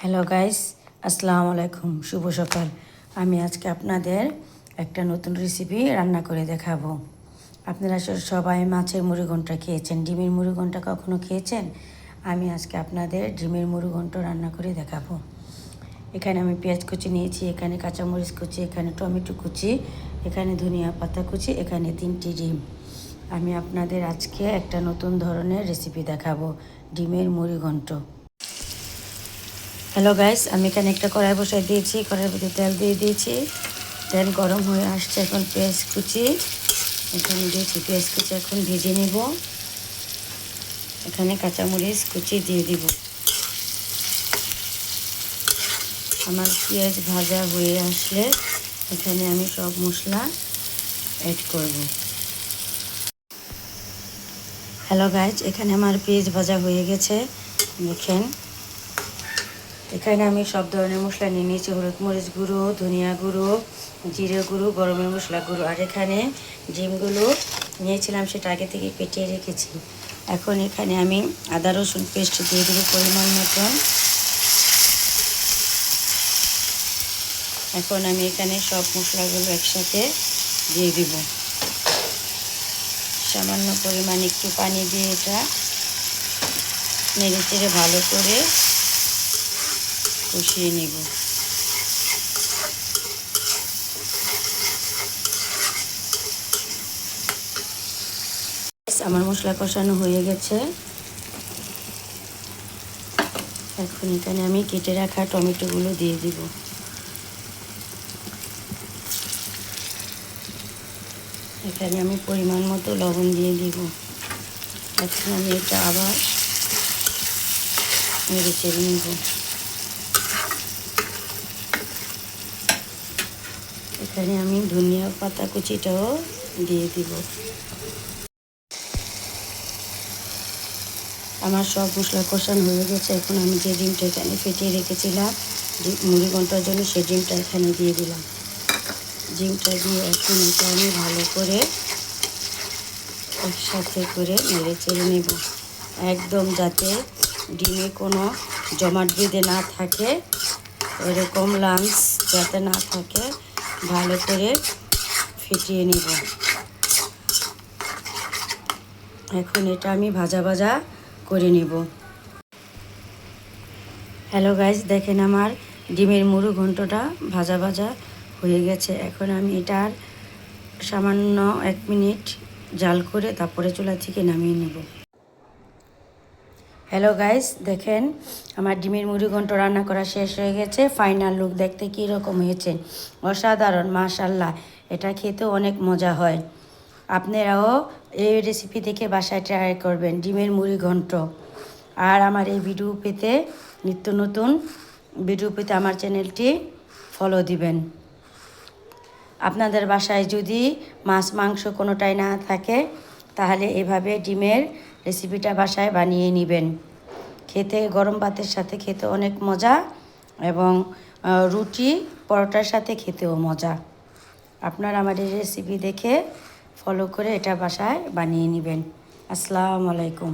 Hello guys আসসালামু আলাইকুম শুভ সকাল। আমি আজকে আপনাদের একটা নতুন রেসিপি রান্না করে দেখাবো। আপনারা সবাই মাছের মুড়িঘণ্টা খেয়েছেন। ডিমের মুড়িঘণ্টা কখনো খেয়েছেন? আমি আজকে আপনাদের ডিমের মুড়িঘণ্ট রান্না করে দেখাবো। এখানে আমি পেঁয়াজ কুচি নিয়েছি, এখানে কাঁচামরিচ কুচি, এখানে টমেটো কুচি, এখানে ধনিয়া পাতা কুচি, এখানে তিনটি ডিম। আমি আপনাদের আজকে একটা নতুন ধরনের রেসিপি দেখাবো, ডিমের মুড়িঘণ্ট। হ্যালো গাইস আমি এখানে একটা কড়াই বসাই দিয়েছি, কড়াইয়ের ভিতরে তেল দিয়ে দিয়েছি। তেল গরম হয়ে আসছে এখন পেঁয়াজ কুচি। এখানে দিয়েছি পেঁয়াজ কুচি, এখন ভেজে নেব। এখানে কাঁচামরিচ কুচি দিয়ে দিব। আমার পেঁয়াজ ভাজা হয়ে আসলে এখানে আমি সব মশলা অ্যাড করব। হ্যালো গাইজ এখানে আমার পেঁয়াজ ভাজা হয়ে গেছে। দেখেন। এখানে আমি সব ধরনের মশলা নিয়ে নিয়েছি। হলুদ মরিচ গুঁড়ো, ধনিয়া গুঁড়ো, জিরে গুঁড়ো গরমের মশলা গুঁড়ো। আর এখানে ডিমগুলো নিয়েছিলাম, সেটা আগে থেকে পেটিয়ে রেখেছি। এখন এখানে আমি আদা রসুন পেস্ট দিয়ে দেবো পরিমাণ মতন এখন আমি এখানে সব মশলাগুলো একসাথে দিয়ে দিব। সামান্য পরিমাণ একটু পানি দিয়ে এটা নেড়ে চেড়ে ভালো করে কষিয়ে নেব। আমার মশলা কষানো হয়ে গেছে। এখন এখানে আমি কেটে রাখা টমেটোগুলো দিয়ে দিব। এখানে আমি পরিমাণ মতো লবণ দিয়ে দিব। এখন আমি এটা আবার নেড়ে চেড়ে নেব। এখানে আমি ধনিয়া পাতা কুচিটাও দিয়ে দিব। আমার সব মশলা কষানো হয়ে গেছে। এখন আমি যে ডিমটা এখানে ফেটিয়ে রেখেছিলাম মুড়ি ঘণ্টার জন্য সেই ডিমটা এখানে দিয়ে দিলাম। ডিমটা দিয়ে এখন এটা আমি ভালো করে একসাথে করে নেড়ে চেড়ে নেব। একদম যাতে ডিমে কোনো জমাট বেঁধে না থাকে এরকম লাঞ্চ যাতে না থাকে। ভালো করে ফেটিয়ে নেব। এখন এটা আমি ভাজা ভাজা করে নেব। হ্যালো গাইজ দেখেন আমার ডিমের মুড়ো ঘন্টটা ভাজা ভাজা হয়ে গেছে। এখন আমি এটার সামান্য এক মিনিট জাল করে তারপরে চুলা থেকে নামিয়ে নেব। হ্যালো গাইস দেখেন, আমার ডিমের মুড়ি ঘন্ট রান্না করা শেষ হয়ে গেছে। ফাইনাল লুক দেখতে কী রকম হয়েছে? অসাধারণ মাশাল্লাহ এটা খেতেও অনেক মজা হয়। আপনারাও এই রেসিপি দেখে বাসায় ট্রাই করবেন, ডিমের মুড়ি ঘন্ট। আর আমার এই ভিডিও পেতে, নিত্য নতুন ভিডিও পেতে আমার চ্যানেলটি ফলো দিবেন। আপনাদের বাসায় যদি মাছ, মাংস কোনোটাই না থাকে, তাহলে এভাবে ডিমের রেসিপিটা বাসায় বানিয়ে নেবেন। খেতে গরম ভাতের সাথে খেতে অনেক মজা এবং রুটি, পরোটার সাথে খেতেও মজা। আপনারা আমার এই রেসিপি দেখে ফলো করে এটা বাসায় বানিয়ে নেবেন। আসসালামু আলাইকুম।